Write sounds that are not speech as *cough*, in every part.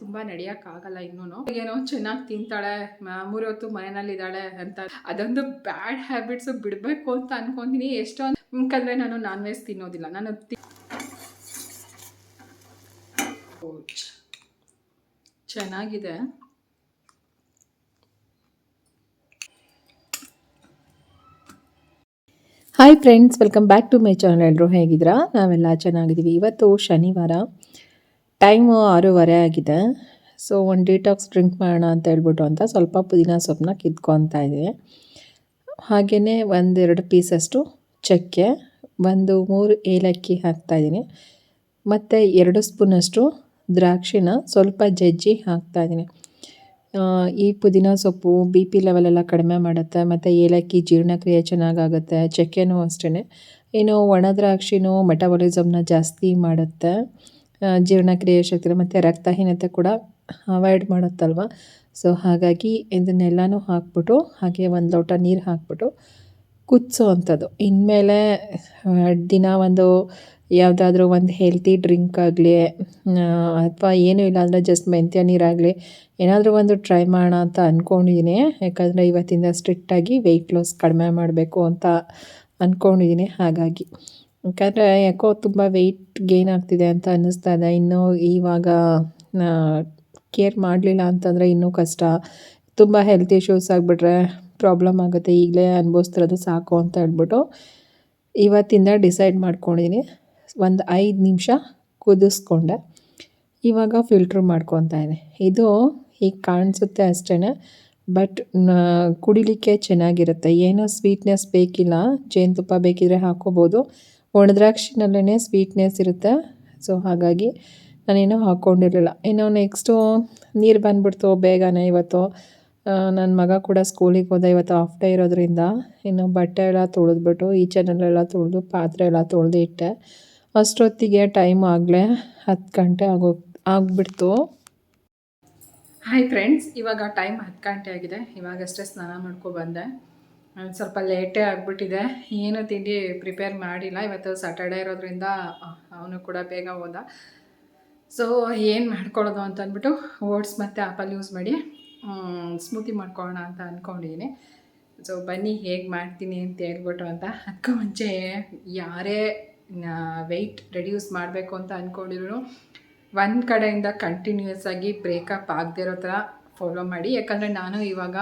ತುಂಬ ನಡೆಯೋಕ್ಕಾಗಲ್ಲ ಇನ್ನೂ ಏನೋ ಚೆನ್ನಾಗಿ ತಿಂತಾಳೆ ಮೂರು ಹೊತ್ತು ಮನೆಯಲ್ಲಿದ್ದಾಳೆ ಅಂತ. ಅದೊಂದು ಬ್ಯಾಡ್ ಹ್ಯಾಬಿಟ್ಸ್ ಬಿಡಬೇಕು ಅಂತ ಅನ್ಕೊಂತೀನಿ. ಎಷ್ಟೊಂದು ಯಾಕಂದರೆ ನಾನು ನಾನ್ ವೆಜ್ ತಿನ್ನೋದಿಲ್ಲ. ನಾನು ಚೆನ್ನಾಗಿದೆ. Hi friends welcome back to my channel ಎಲ್ಲರೂ ಹೇಗಿದ್ರಾ ನಾವೆಲ್ಲ ಚೆನ್ನಾಗಿದ್ದೀವಿ. ಇವತ್ತು ಶನಿವಾರ. ಟೈಮು ಆರೂವರೆ ಆಗಿದೆ. ಸೊ, ಒಂದು ಡೀಟಾಕ್ಸ್ ಡ್ರಿಂಕ್ ಮಾಡೋಣ ಅಂತ ಹೇಳ್ಬಿಟ್ಟು ಅಂತ ಸ್ವಲ್ಪ ಪುದೀನ ಸೊಪ್ಪನ್ನ ಕಿತ್ಕೊತಾ ಇದ್ದೀನಿ ಹಾಗೆಯೇ ಒಂದೆರಡು ಪೀಸಷ್ಟು ಚಕ್ಕೆ, ಒಂದು ಮೂರು ಏಲಕ್ಕಿ ಹಾಕ್ತಾಯಿದ್ದೀನಿ ಮತ್ತು ಎರಡು ಸ್ಪೂನಷ್ಟು ದ್ರಾಕ್ಷಿನ ಸ್ವಲ್ಪ ಜಜ್ಜಿ ಹಾಕ್ತಾಯಿದ್ದೀನಿ ಇದ್ದೀನಿ. ಈ ಪುದೀನ ಸೊಪ್ಪು ಬಿ ಪಿ ಲೆವೆಲೆಲ್ಲ ಕಡಿಮೆ ಮಾಡುತ್ತೆ, ಮತ್ತು ಏಲಕ್ಕಿ ಜೀರ್ಣಕ್ರಿಯೆ ಚೆನ್ನಾಗಾಗುತ್ತೆ, ಚಕ್ಕೆನೂ ಅಷ್ಟೇ ಇನ್ನು ಒಣ ದ್ರಾಕ್ಷಿನೂ ಮೆಟಬಾಲಿಸಮ್ನ ಜಾಸ್ತಿ ಮಾಡುತ್ತೆ. ಜೀರ್ಣಕ್ರಿಯೆ ಶಕ್ತಿ ಮತ್ತು ರಕ್ತಹೀನತೆ ಕೂಡ ಅವಾಯ್ಡ್ ಮಾಡುತ್ತಲ್ವ? ಸೊ ಹಾಗಾಗಿ ಇದನ್ನೆಲ್ಲನೂ ಹಾಕ್ಬಿಟ್ಟು, ಹಾಗೆ ಒಂದು ಲೋಟ ನೀರು ಹಾಕ್ಬಿಟ್ಟು ಕುದಿಸೋ ಅಂಥದ್ದು. ಇನ್ಮೇಲೆ ದಿನ ಒಂದು ಯಾವುದಾದ್ರೂ ಒಂದು ಹೆಲ್ತಿ ಡ್ರಿಂಕ್ ಆಗಲಿ ಅಥವಾ ಏನೂ ಇಲ್ಲ ಅಂದರೆ ಜಸ್ಟ್ ಮೆಂತ್ಯ ನೀರಾಗಲಿ, ಏನಾದರೂ ಒಂದು ಟ್ರೈ ಮಾಡೋಣ ಅಂತ ಅಂದ್ಕೊಂಡಿದ್ದೀನಿ ಯಾಕಂದರೆ ಇವತ್ತಿಂದ ಸ್ಟ್ರಿಕ್ಟಾಗಿ ವೆಯ್ಟ್ ಲಾಸ್ ಕಡಿಮೆ ಮಾಡಬೇಕು ಅಂತ ಅಂದ್ಕೊಂಡಿದ್ದೀನಿ ಹಾಗಾಗಿ ಯಾಕಂದರೆ ಯಾಕೋ ತುಂಬ ವೆಯ್ಟ್ ಗೇನ್ ಆಗ್ತಿದೆ ಅಂತ ಅನ್ನಿಸ್ತಾ ಇದೆ. ಇನ್ನೂ ಇವಾಗ ಕೇರ್ ಮಾಡಲಿಲ್ಲ ಅಂತಂದರೆ ಇನ್ನೂ ಕಷ್ಟ. ತುಂಬ ಹೆಲ್ತ್ ಇಶ್ಯೂಸ್ ಆಗಿಬಿಟ್ರೆ ಪ್ರಾಬ್ಲಮ್ ಆಗುತ್ತೆ. ಈಗಲೇ ಅನುಭವಿಸ್ತಿರೋದು ಸಾಕು ಅಂತ ಹೇಳ್ಬಿಟ್ಟು ಇವತ್ತಿಂದ ಡಿಸೈಡ್ ಮಾಡ್ಕೊಂಡಿದ್ದೀನಿ ಒಂದು ಐದು ನಿಮಿಷ ಕುದಿಸ್ಕೊಂಡೆ. ಇವಾಗ ಫಿಲ್ಟ್ರ್ ಮಾಡ್ಕೊತಾ ಇದೆ ಇದು ಈಗ ಕಾಣಿಸುತ್ತೆ ಅಷ್ಟೇ ಬಟ್ ಕುಡಿಲಿಕ್ಕೆ ಚೆನ್ನಾಗಿರುತ್ತೆ. ಏನೋ ಸ್ವೀಟ್ನೆಸ್ ಬೇಕಿಲ್ಲ. ಜೇನುತುಪ್ಪ ಬೇಕಿದ್ರೆ ಹಾಕ್ಕೋಬೋದು ಒಣದ್ರಾಕ್ಷಿನಲ್ಲೇ ಸ್ವೀಟ್ನೆಸ್ ಇರುತ್ತೆ. ಸೊ ಹಾಗಾಗಿ ನಾನೇನೂ ಹಾಕ್ಕೊಂಡಿರಲಿಲ್ಲ ಇನ್ನು ನೆಕ್ಸ್ಟು ನೀರು ಬಂದ್ಬಿಡ್ತು ಬೇಗನೆ ಇವತ್ತು. ನನ್ನ ಮಗ ಕೂಡ ಸ್ಕೂಲಿಗೆ ಹೋದ ಇವತ್ತು ಆಫ್ ಡೇ ಇರೋದ್ರಿಂದ ಇನ್ನು ಬಟ್ಟೆ ಎಲ್ಲ ತೊಳೆದ್ಬಿಟ್ಟು ಈಚೆನಲ್ಲೆಲ್ಲ ತೊಳೆದು, ಪಾತ್ರೆ ಎಲ್ಲ ತೊಳೆದು ಇಟ್ಟೆ. ಅಷ್ಟೊತ್ತಿಗೆ ಟೈಮ್ ಆಗಲೇ ಹತ್ತು ಗಂಟೆ ಆಗೋ, ಆಗಿಬಿಡ್ತು. ಹಾಯ್ ಫ್ರೆಂಡ್ಸ್ ಇವಾಗ ಟೈಮ್ ಹತ್ತು ಗಂಟೆ ಆಗಿದೆ. ಇವಾಗಷ್ಟೇ ಸ್ನಾನ ಮಾಡ್ಕೊ ಬಂದೆ. ಸ್ವಲ್ಪ ಲೇಟೇ ಆಗಿಬಿಟ್ಟಿದೆ. ಏನು ತಿಂಡಿ ಪ್ರಿಪೇರ್ ಮಾಡಿಲ್ಲ. ಇವತ್ತು ಸ್ಯಾಟರ್ಡೇ ಇರೋದ್ರಿಂದ ಅವನು ಕೂಡ ಬೇಗ ಹೋದ. ಸೊ ಏನು ಮಾಡ್ಕೊಳ್ಳೋದು ಅಂತ ಅಂದ್ಬಿಟ್ಟು ಓಟ್ಸ್ ಮತ್ತು ಆಪಲ್ ಯೂಸ್ ಮಾಡಿ ಸ್ಮೂತಿ ಮಾಡ್ಕೊಳ್ಳೋಣ ಅಂತ ಅಂದ್ಕೊಂಡಿದ್ದೀನಿ ಸೊ ಬನ್ನಿ, ಹೇಗೆ ಮಾಡ್ತೀನಿ ಅಂತ ಹೇಳ್ಬಿಟ್ಟು ಅಂತ ಅದಕ್ಕೂ ಮುಂಚೆ ಯಾರೇ ವೆಯ್ಟ್ ರೆಡ್ಯೂಸ್ ಮಾಡಬೇಕು ಅಂತ ಅಂದ್ಕೊಂಡಿದ್ರು ಒಂದು ಕಡೆಯಿಂದ ಕಂಟಿನ್ಯೂಸ್ ಆಗಿ ಬ್ರೇಕಪ್ ಆಗದೆ ಇರೋ ಥರ ಫಾಲೋ ಮಾಡಿ. ಯಾಕಂದರೆ ನಾನು ಇವಾಗ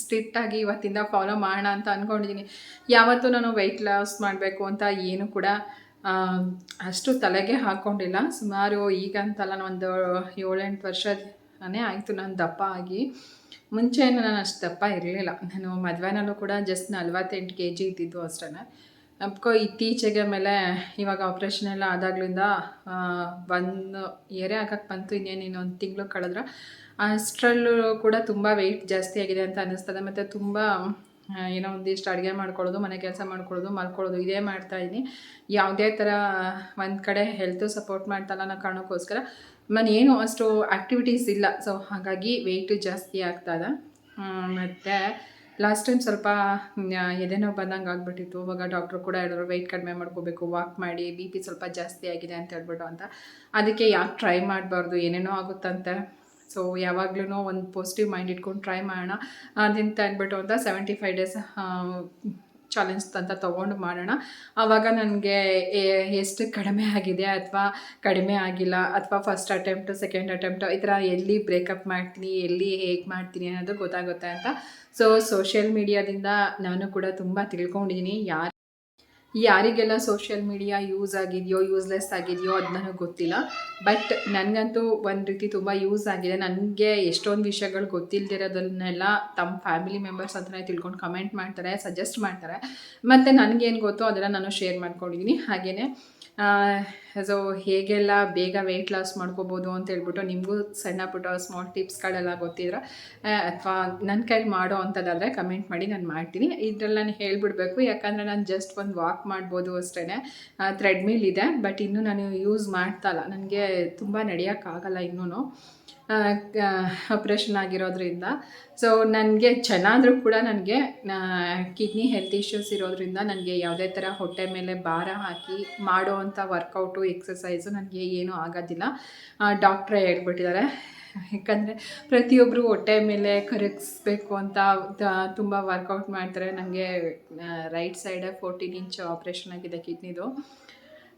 ಸ್ಟ್ರಿಕ್ಟಾಗಿ ಇವತ್ತಿಂದ ಫಾಲೋ ಮಾಡೋಣ ಅಂತ ಅಂದ್ಕೊಂಡಿದ್ದೀನಿ ಯಾವತ್ತೂ ನಾನು ವೆಯ್ಟ್ ಲಾಸ್ ಮಾಡಬೇಕು ಅಂತ ಏನು ಕೂಡ ಅಷ್ಟು ತಲೆಗೆ ಹಾಕ್ಕೊಂಡಿಲ್ಲ ಸುಮಾರು ಈಗಂತಲ್ಲ ಒಂದು ಏಳೆಂಟು ವರ್ಷನೇ ಆಯಿತು ನಾನು ದಪ್ಪ ಆಗಿ. ಮುಂಚೆ ನಾನು ಅಷ್ಟು ದಪ್ಪ ಇರಲಿಲ್ಲ. ನಾನು ಮದುವೆನಲ್ಲೂ ಕೂಡ ಜಸ್ಟ್ ನಲ್ವತ್ತೆಂಟು ಕೆ ಜಿ ಇದ್ದಿದ್ದು ಅಷ್ಟೇ ಅಪ್ಕೋ ಇತ್ತೀಚೆಗೆ ಮೇಲೆ ಇವಾಗ ಆಪ್ರೇಷನ್ ಎಲ್ಲ ಆದಾಗ್ಲಿಂದ ಒಂದು ಏರೆ ಆಗಕ್ಕೆ ಬಂತು. ಇನ್ನೇನು ಇನ್ನೊಂದು ತಿಂಗಳು ಕಳೆದ್ರೆ ಅಷ್ಟರಲ್ಲೂ ಕೂಡ ತುಂಬ ವೆಯ್ಟ್ ಜಾಸ್ತಿ ಆಗಿದೆ ಅಂತ ಅನ್ನಿಸ್ತದೆ. ಮತ್ತು ತುಂಬ ಏನೋ ಒಂದಿಷ್ಟು ಅಡುಗೆ ಮಾಡ್ಕೊಳ್ಳೋದು, ಮನೆ ಕೆಲಸ ಮಾಡ್ಕೊಳ್ಳೋದು, ಮಲ್ಕೊಳ್ಳೋದು ಇದೇ ಮಾಡ್ತಾ ಇದ್ದೀನಿ. ಯಾವುದೇ ಥರ ಒಂದು ಕಡೆ ಹೆಲ್ತು ಸಪೋರ್ಟ್ ಮಾಡ್ತಲ್ಲ ಅನ್ನೋ ಕಾರಣಕ್ಕೋಸ್ಕರ. ನಾನು ಏನು ಅಷ್ಟು ಆ್ಯಕ್ಟಿವಿಟೀಸ್ ಇಲ್ಲ. ಸೊ ಹಾಗಾಗಿ ವೆಯ್ಟು ಜಾಸ್ತಿ ಆಗ್ತದ ಮತ್ತು ಲಾಸ್ಟ್ ಟೈಮ್ ಸ್ವಲ್ಪ ಎದೆನೋ ಬಂದಂಗೆ ಆಗಿಬಿಟ್ಟಿತ್ತು. ಅವಾಗ ಡಾಕ್ಟ್ರು ಕೂಡ ಹೇಳಿದ್ರು ವೆಯ್ಟ್ ಕಡಿಮೆ ಮಾಡ್ಕೋಬೇಕು ವಾಕ್ ಮಾಡಿ ಬಿ ಪಿ ಸ್ವಲ್ಪ ಜಾಸ್ತಿ ಆಗಿದೆ ಅಂತ ಹೇಳ್ಬಿಟ್ಟು ಅಂತ. ಅದಕ್ಕೆ ಯಾಕೆ ಟ್ರೈ ಮಾಡಬಾರ್ದು? ಏನೇನೋ ಆಗುತ್ತಂತೆ. ಸೊ ಯಾವಾಗ್ಲೂ ಒಂದು ಪಾಸಿಟಿವ್ ಮೈಂಡ್ ಇಟ್ಕೊಂಡು ಟ್ರೈ ಮಾಡೋಣ. ಅದಿಂತ ಅಂದ್ಬಿಟ್ಟು ಅಂತ ಸೆವೆಂಟಿ ಫೈವ್ ಡೇಸ್ ಚಾಲೆಂಜ್ ಅಂತ ತೊಗೊಂಡು ಮಾಡೋಣ. ಆವಾಗ ನನಗೆ ಎಷ್ಟು ಕಡಿಮೆ ಆಗಿದೆ ಅಥವಾ ಕಡಿಮೆ ಆಗಿಲ್ಲ ಅಥವಾ ಫಸ್ಟ್ ಅಟೆಂಪ್ಟು ಸೆಕೆಂಡ್ ಅಟೆಂಪ್ಟು ಈ ಥರ ಎಲ್ಲಿ ಬ್ರೇಕಪ್ ಮಾಡ್ತೀನಿ, ಎಲ್ಲಿ ಹೇಗೆ ಮಾಡ್ತೀನಿ ಅನ್ನೋದು ಗೊತ್ತಾಗುತ್ತೆ ಅಂತ. ಸೊ ಸೋಷಿಯಲ್ ಮೀಡಿಯಾದಿಂದ ನಾನು ಕೂಡ ತುಂಬ ತಿಳ್ಕೊಂಡಿದ್ದೀನಿ. ಯಾರು ಯಾರಿಗೆಲ್ಲ ಸೋಷಿಯಲ್ ಮೀಡಿಯಾ ಯೂಸ್ ಆಗಿದೆಯೋ ಯೂಸ್ಲೆಸ್ ಆಗಿದೆಯೋ ಅದು ನನಗೆ ಗೊತ್ತಿಲ್ಲ. ಬಟ್ ನನಗಂತೂ ಒಂದು ರೀತಿ ತುಂಬ ಯೂಸ್ ಆಗಿದೆ. ನನಗೆ ಎಷ್ಟೊಂದು ವಿಷಯಗಳು ಗೊತ್ತಿಲ್ಲದಿರೋದನ್ನೆಲ್ಲ ತಮ್ಮ ಫ್ಯಾಮಿಲಿ ಮೆಂಬರ್ಸ್ ಅಂತ ತಿಳ್ಕೊಂಡು ಕಮೆಂಟ್ ಮಾಡ್ತಾರೆ ಸಜೆಸ್ಟ್ ಮಾಡ್ತಾರೆ. ಮತ್ತು ನನಗೇನು ಗೊತ್ತೋ ಅದನ್ನು ನಾನು ಶೇರ್ ಮಾಡ್ಕೊಂಡಿದ್ದೀನಿ ಹಾಗೆಯೇ ಸೊ ಹೇಗೆಲ್ಲ ಬೇಗ ವೆಯ್ಟ್ ಲಾಸ್ ಮಾಡ್ಕೋಬೋದು ಅಂತ ಹೇಳ್ಬಿಟ್ಟು ನಿಮಗೂ ಸಣ್ಣ ಪುಟ್ಟ ಸ್ಮಾಲ್ ಟಿಪ್ಸ್ಗಳೆಲ್ಲ ಗೊತ್ತಿದ್ರೆ ಅಥವಾ ನನ್ನ ಕೈಲಿ ಮಾಡೋ ಅಂಥದ್ದಾದರೆ ಕಮೆಂಟ್ ಮಾಡಿ, ನಾನು ಮಾಡ್ತೀನಿ. ಇದರಲ್ಲಿ ನಾನು ಹೇಳಿಬಿಡ್ಬೇಕು. ಯಾಕಂದರೆ ನಾನು ಜಸ್ಟ್ ಒಂದು ವಾಕ್ ಮಾಡ್ಬೋದು ಅಷ್ಟೇ ಥ್ರೆಡ್ಮಿಲ್ ಇದೆ ಬಟ್ ಇನ್ನೂ ನಾನು ಯೂಸ್ ಮಾಡ್ತಾ ಇಲ್ಲ. ನನಗೆ ತುಂಬ ನಡೆಯೋಕ್ಕಾಗಲ್ಲ ಇನ್ನೂ ಆಪ್ರೇಷನ್ ಆಗಿರೋದ್ರಿಂದ. ಸೊ ನನಗೆ ಚೆನ್ನಾದರೂ ಕೂಡ ನನಗೆ ಕಿಡ್ನಿ ಹೆಲ್ತ್ ಇಶ್ಯೂಸ್ ಇರೋದ್ರಿಂದ ನನಗೆ ಯಾವುದೇ ಥರ ಹೊಟ್ಟೆ ಮೇಲೆ ಭಾರ ಹಾಕಿ ಮಾಡೋ ಮಾಡುವಂಥ ವರ್ಕೌಟು ಎಕ್ಸಸೈಸು ನನಗೆ ಏನೂ ಆಗೋದಿಲ್ಲ. ಡಾಕ್ಟ್ರೇ ಹೇಳ್ಬಿಟ್ಟಿದ್ದಾರೆ. ಯಾಕಂದರೆ ಪ್ರತಿಯೊಬ್ಬರು ಹೊಟ್ಟೆ ಮೇಲೆ ಕರಗಿಸ್ಬೇಕು ಅಂತ ತುಂಬ ವರ್ಕೌಟ್ ಮಾಡ್ತಾರೆ. ನನಗೆ ರೈಟ್ ಸೈಡೇ ಫೋರ್ಟೀನ್ ಇಂಚ್ ಆಪ್ರೇಷನ್ ಆಗಿದೆ ಕಿಡ್ನಿದು.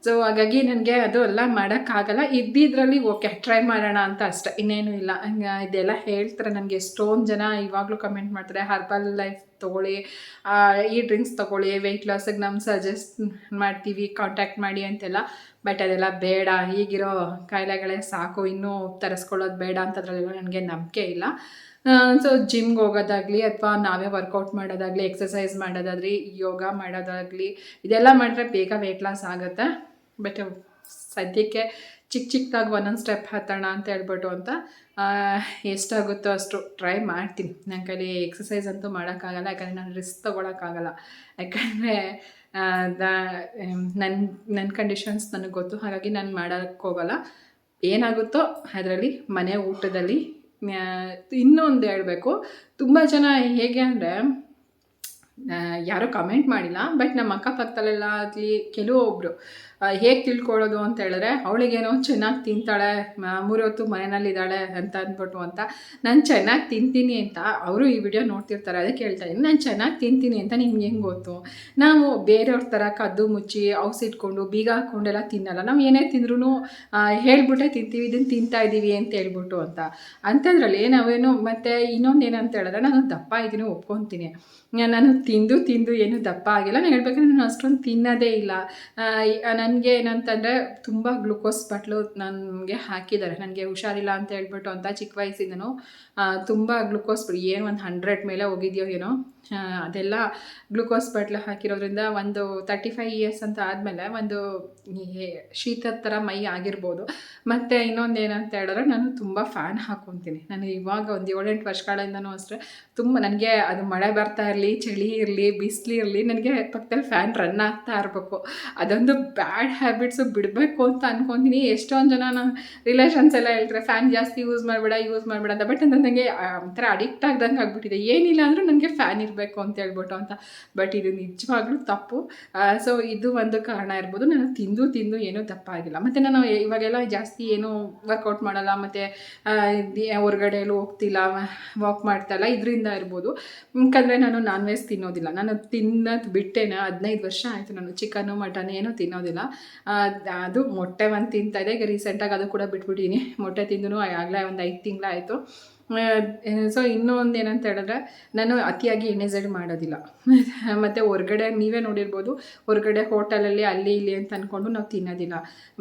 ಸೊ ಹಾಗಾಗಿ ನನಗೆ ಅದು ಎಲ್ಲ ಮಾಡೋಕ್ಕಾಗಲ್ಲ. ಇದ್ದಿದ್ರಲ್ಲಿ ಓಕೆ, ಟ್ರೈ ಮಾಡೋಣ ಅಂತ ಅಷ್ಟೆ. ಇನ್ನೇನು ಇಲ್ಲ. ಇದೆಲ್ಲ ಹೇಳ್ತಾರೆ ನನಗೆ ಎಷ್ಟೊಂದು ಜನ ಇವಾಗಲೂ ಕಮೆಂಟ್ ಮಾಡ್ತಾರೆ ಹರ್ಬಲ್ ಲೈಫ್ ತೊಗೊಳ್ಳಿ ಈ ಡ್ರಿಂಕ್ಸ್ ತೊಗೊಳ್ಳಿ ವೆಯ್ಟ್ ಲಾಸಿಗೆ ನಮ್ಮ ಸಜೆಸ್ಟ್ ಮಾಡ್ತೀವಿ ಕಾಂಟ್ಯಾಕ್ಟ್ ಮಾಡಿ ಅಂತೆಲ್ಲ. ಬಟ್ ಅದೆಲ್ಲ ಬೇಡ. ಈಗಿರೋ ಕಾಯಿಲೆಗಳೇ ಸಾಕು. ಇನ್ನೂ ತರಿಸ್ಕೊಳ್ಳೋದು ಬೇಡ ಅಂತದ್ರಲ್ಲೆಲ್ಲ ನನಗೆ ನಂಬಿಕೆ ಇಲ್ಲ. ಸೊ ಜಿಮ್ಗೆ ಹೋಗೋದಾಗಲಿ ಅಥವಾ ನಾವೇ ವರ್ಕೌಟ್ ಮಾಡೋದಾಗಲಿ ಎಕ್ಸಸೈಸ್ ಮಾಡೋದಾಗಲಿ ಯೋಗ ಮಾಡೋದಾಗಲಿ, ಇದೆಲ್ಲ ಮಾಡಿದ್ರೆ ಬೇಗ ವೆಯ್ಟ್ ಲಾಸ್ ಆಗುತ್ತೆ. ಬಟ್ ಸದ್ಯಕ್ಕೆ ಚಿಕ್ಕ ಚಿಕ್ಕದಾಗಿ ಒಂದೊಂದು ಸ್ಟೆಪ್ ಹತ್ತೋಣ ಅಂತ ಹೇಳ್ಬಿಟ್ಟು ಅಂತ ಎಷ್ಟಾಗುತ್ತೋ ಅಷ್ಟು ಟ್ರೈ ಮಾಡ್ತೀನಿ. ನನ್ನ ಕೈಲಿ ಎಕ್ಸಸೈಸ್ ಅಂತೂ ಮಾಡೋಕ್ಕಾಗಲ್ಲ, ಯಾಕಂದರೆ ನಾನು ರಿಸ್ಕ್ ತೊಗೊಳಕ್ಕಾಗಲ್ಲ. ಯಾಕಂದರೆ ನನ್ನ ನನ್ನ ಕಂಡೀಷನ್ಸ್ ನನಗೆ ಗೊತ್ತು. ಹಾಗಾಗಿ ನಾನು ಮಾಡೋಕ್ಕೋಗಲ್ಲ ಏನಾಗುತ್ತೋ ಅದರಲ್ಲಿ, ಮನೆ ಊಟದಲ್ಲಿ ಇನ್ನೂ ಒಂದು ಹೇಳಬೇಕು. ತುಂಬ ಜನ ಹೇಗೆ ಅಂದರೆ ಯಾರೂ ಕಮೆಂಟ್ ಮಾಡಿಲ್ಲ ಬಟ್ ನಮ್ಮ ಅಕ್ಕಪಕ್ಕದಲ್ಲೆಲ್ಲ ಆಗಲಿ ಕೆಲವೊಬ್ಬರು ಹೇಗೆ ತಿಳ್ಕೊಳ್ಳೋದು ಅಂತ ಹೇಳಿದ್ರೆ, ಅವಳಿಗೇನೋ ಚೆನ್ನಾಗಿ ತಿಂತಾಳೆ ಮೂರು ಹೊತ್ತು ಮನೆಯಲ್ಲಿದ್ದಾಳೆ ಅಂತ ಅಂದ್ಬಿಟ್ಟು ಅಂತ, ನಾನು ಚೆನ್ನಾಗಿ ತಿಂತೀನಿ ಅಂತ ಅವರು ಈ ವಿಡಿಯೋ ನೋಡ್ತಿರ್ತಾರೆ ಅದಕ್ಕೆ ಹೇಳ್ತಾ ಇದ್ದೀನಿ, ನಾನು ಚೆನ್ನಾಗಿ ತಿಂತೀನಿ ಅಂತ ನಿಮ್ಗೆ ಹೆಂಗೆ ಗೊತ್ತು? ನಾವು ಬೇರೆಯವ್ರ ಥರ ಕದ್ದು ಮುಚ್ಚಿ, ಔಸ್ ಇಟ್ಕೊಂಡು, ಬೀಗ ಹಾಕ್ಕೊಂಡೆಲ್ಲ ತಿನ್ನಲ್ಲ, ನಾವು ಏನೇ ತಿಂದ್ರೂ ಹೇಳ್ಬಿಟ್ಟೆ ತಿಂತೀವಿ ಇದನ್ನು ತಿಂತಾ ಇದ್ದೀವಿ ಅಂತ ಹೇಳ್ಬಿಟ್ಟು ಅಂತ. ಅಂಥದ್ರಲ್ಲಿ ನಾವೇನು, ಮತ್ತು ಇನ್ನೊಂದು ಏನಂತ ಹೇಳಿದ್ರೆ, ನಾನು ದಪ್ಪ ಇದ್ದೀನಿ, ಒಪ್ಕೊತೀನಿ. ನಾನು ತಿಂದು ತಿಂದು ಏನು ದಪ್ಪ ಆಗಿಲ್ಲ. ನಾನು ಹೇಳ್ಬೇಕಂದ್ರೆ ನಾನು ಅಷ್ಟೊಂದು ತಿನ್ನೋದೇ ಇಲ್ಲ. ನನಗೆ ಏನಂತಂದರೆ ತುಂಬ ಗ್ಲುಕೋಸ್ ಬಾಟ್ಲು ನನಗೆ ಹಾಕಿದ್ದಾರೆ. ನನಗೆ ಹುಷಾರಿಲ್ಲ ಅಂತ ಹೇಳ್ಬಿಟ್ಟು ಅಂತ ಚಿಕ್ಕ ವಯಸ್ಸಿಂದನೂ ತುಂಬ ಗ್ಲುಕೋಸ್, ಏನು ಒಂದು ಹಂಡ್ರೆಡ್ ಮೇಲೆ ಹೋಗಿದೆಯೋ ಏನೋ ಅದೆಲ್ಲ ಗ್ಲುಕೋಸ್ ಬಾಟ್ಲು ಹಾಕಿರೋದ್ರಿಂದ ಒಂದು ತರ್ಟಿ ಫೈವ್ ಇಯರ್ಸ್ ಅಂತ ಆದಮೇಲೆ ಒಂದು ಶೀತದ ಥರ ಮೈ ಆಗಿರ್ಬೋದು. ಮತ್ತು ಇನ್ನೊಂದು ಏನಂತ ಹೇಳಿದ್ರೆ ನಾನು ತುಂಬ ಫ್ಯಾನ್ ಹಾಕ್ಕೊತೀನಿ ನಾನು ಇವಾಗ ಒಂದು ಏಳೆಂಟು ವರ್ಷಗಳಿಂದನೂ ಅಷ್ಟೇ ತುಂಬ ನನಗೆ ಅದು ಮಳೆ ಬರ್ತಾ ಇರಲಿ, ಚಳಿ ಇರಲಿ, ಬಿಸಿಲಿ ಇರಲಿ, ನನಗೆ ಪಕ್ಕದಲ್ಲಿ ಫ್ಯಾನ್ ರನ್ ಆಗ್ತಾ ಇರಬೇಕು. ಅದೊಂದು ಬ್ಯಾಡ್ ಹ್ಯಾಬಿಟ್ಸು ಬಿಡಬೇಕು ಅಂತ ಅನ್ಕೊತೀನಿ. ಎಷ್ಟೊಂದು ಜನ ನಾನು ರಿಲೇಷನ್ಸ್ ಎಲ್ಲ ಹೇಳ್ತಾರೆ ಫ್ಯಾನ್ ಜಾಸ್ತಿ ಯೂಸ್ ಮಾಡಬೇಡ ಯೂಸ್ ಮಾಡಬೇಡ ಅಂತ. ಬಟ್ ನನಗೆ ಒಂಥರ ಅಡಿಕ್ಟ್ ಆಗ್ದಂಗೆ ಆಗಿಬಿಟ್ಟಿದೆ. ಏನಿಲ್ಲ ಅಂದರೂ ನನಗೆ ಫ್ಯಾನ್ ಇರಬೇಕು ಅಂತ ಹೇಳ್ಬಿಟ್ಟು ಅಂತ. ಬಟ್ ಇದು ನಿಜವಾಗ್ಲೂ ತಪ್ಪು. ಸೊ ಇದು ಒಂದು ಕಾರಣ ಇರ್ಬೋದು. ನಾನು ತಿಂದು ತಿಂದು ಏನೂ ತಪ್ಪಾಗಿಲ್ಲ. ಮತ್ತು ನಾನು ಇವಾಗೆಲ್ಲ ಜಾಸ್ತಿ ಏನೂ ವರ್ಕೌಟ್ ಮಾಡಲ್ಲ. ಮತ್ತು ಹೊರಗಡೆ ಎಲ್ಲೂ ಹೋಗ್ತಿಲ್ಲ. ವಾಕ್ ಮಾಡ್ತಾಯಿಲ್ಲ ಇದರಿಂದ ಇರ್ಬೋದು. ಯಾಕಂದರೆ ನಾನು ನಾನ್ ವೆಜ್ ತಿನ್ನೋದಿಲ್ಲ. ನಾನು ತಿನ್ನೋದು ಬಿಟ್ಟೇನೆ. ಹದಿನೈದು ವರ್ಷ ಆಯಿತು ನಾನು ಚಿಕನ್ನು ಮಟನ್ ಏನೂ ತಿನ್ನೋದಿಲ್ಲ. ಅದು ಮೊಟ್ಟೆ ಒಂದು ತಿಂತಾ ಇದೆ. ಈಗ ರೀಸೆಂಟಾಗಿ ಅದು ಕೂಡ ಬಿಟ್ಬಿಟ್ಟಿನಿ ಮೊಟ್ಟೆ ತಿಂದು ಆಗಲೇ ಒಂದು ಐದು ತಿಂಗಳಾಯಿತು ಸೊ ಇನ್ನೂ ಒಂದು ಏನಂತ ಹೇಳಿದ್ರೆ, ನಾನು ಅತಿಯಾಗಿ ಎಣ್ಣೆ ಜಡಿ ಮಾಡೋದಿಲ್ಲ. *laughs* ಮತ್ತು ಹೊರ್ಗಡೆ ನೀವೇ ನೋಡಿರ್ಬೋದು, ಹೊರಗಡೆ ಹೋಟೆಲಲ್ಲಿ ಅಲ್ಲಿ ಇಲ್ಲಿ ಅಂತ ಅಂದ್ಕೊಂಡು ನಾವು ತಿನ್ನೋದಿಲ್ಲ.